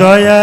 দয়া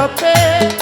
sofrer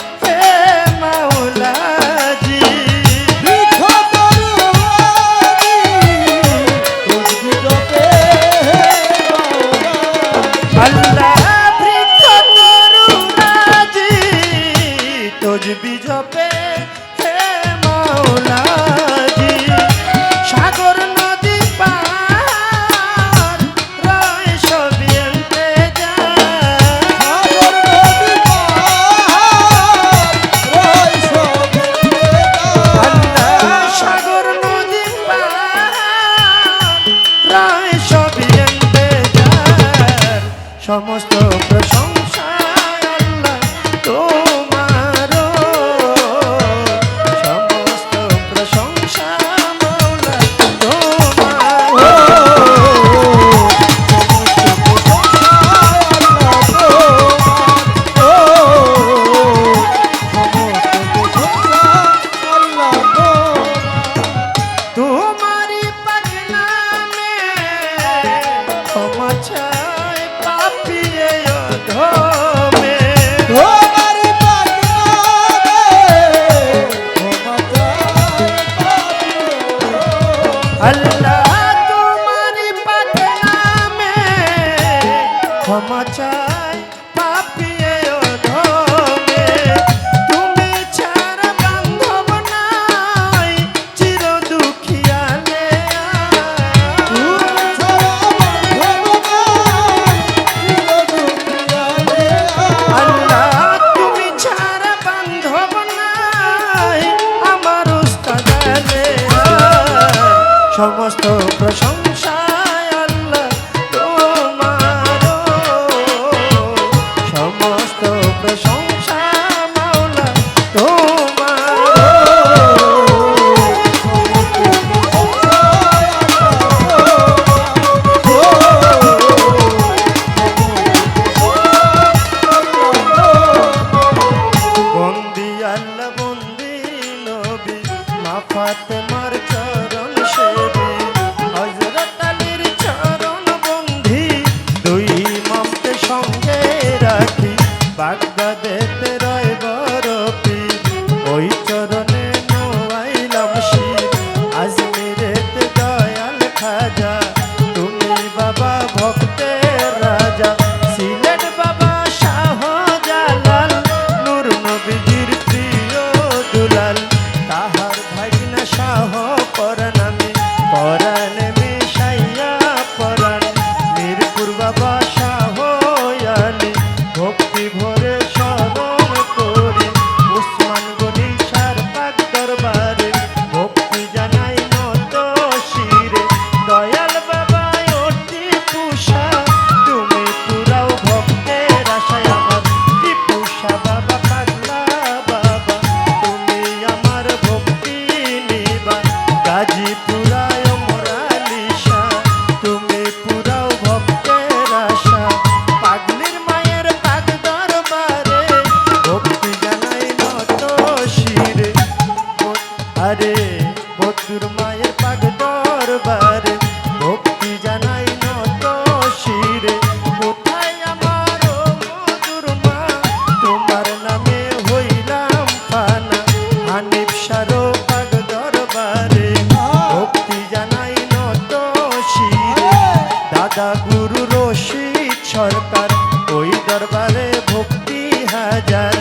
আল্লাহ তোমার পাতলা মে ক্ষমা চা সমস্ত প্রসঙ্গ ভক্তি জানাই নত শিরে। কোথায় আমার মধুর মা? নামে হইলাম ফানা। সারো পাগ দরবারে, ভক্তি জানাই নত শিরে। দাদা গুরু রশিদ সরকার, ওই দরবারে ভক্তি হাজার।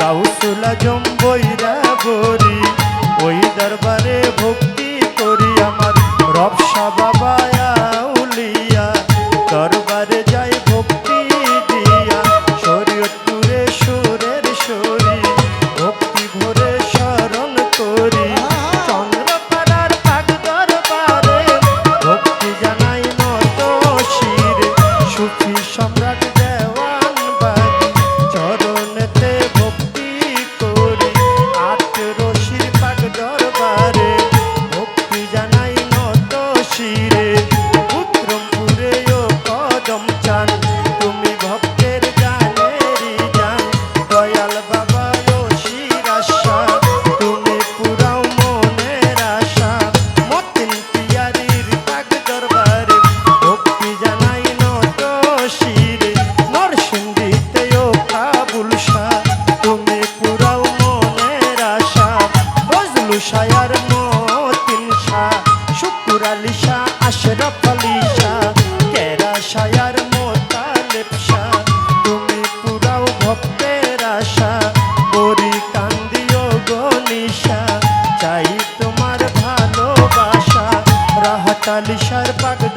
গাউসুলা জম্বইরা বরি ওই দরবারে ভোগ নবসা বাবা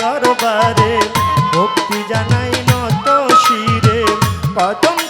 দরবারে ভক্তি জানাই নত শিরে। কদম